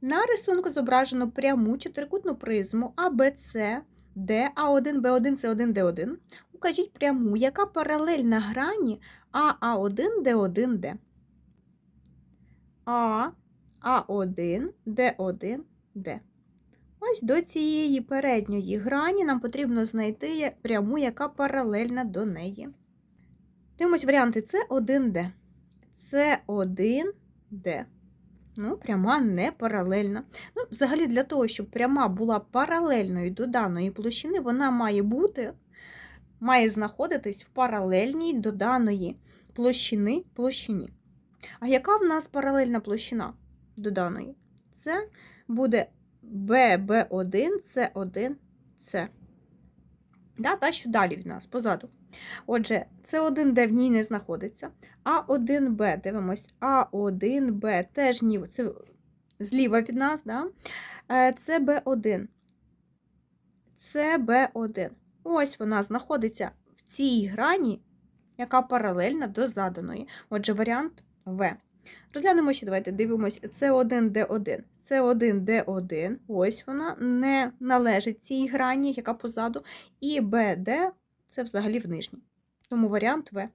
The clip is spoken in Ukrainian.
На рисунку зображено пряму чотирикутну призму Д, А1, Б1, С1, Д1. Укажіть пряму, яка паралельна грані АА1, Д1, Д. А, А1, Д1, Д. Ось до цієї передньої грані нам потрібно знайти пряму, яка паралельна до неї. Дивимось варіанти С1Д. С1Д. Ну, пряма не паралельна. Ну, взагалі, для того, щоб пряма була паралельною до даної площини, вона має бути, має знаходитись в паралельній до даної площини площині. А яка в нас паралельна площина до даної? Це буде ББ1, С1, С. Да, та, що далі від нас, позаду. Отже, С1, де в ній не знаходиться. А1Б, дивимось, А1Б теж ні, це зліва від нас, да? Е, це Б1. Це Б1. Ось вона знаходиться в цій грані, яка паралельна до заданої. Отже, варіант В. Розглянемо ще, давайте дивимось С1, Д1. С1, Д1, ось вона не належить цій грані, яка позаду. І БД це взагалі в нижній. Тому варіант В.